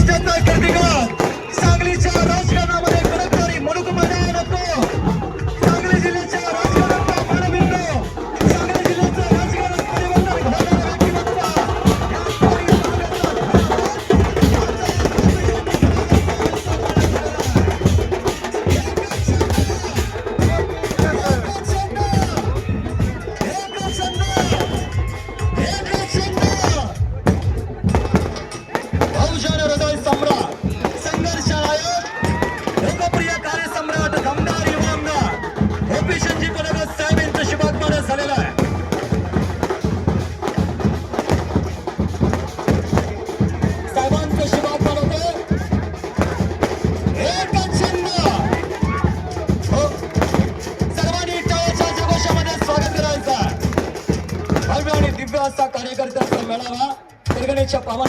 महाराष्ट्राचा प्रतिकार सांगलीच्या राजकारणामध्ये दिव्य असा कार्यकर्त्यांचा मेळावा परगणेच्या पावन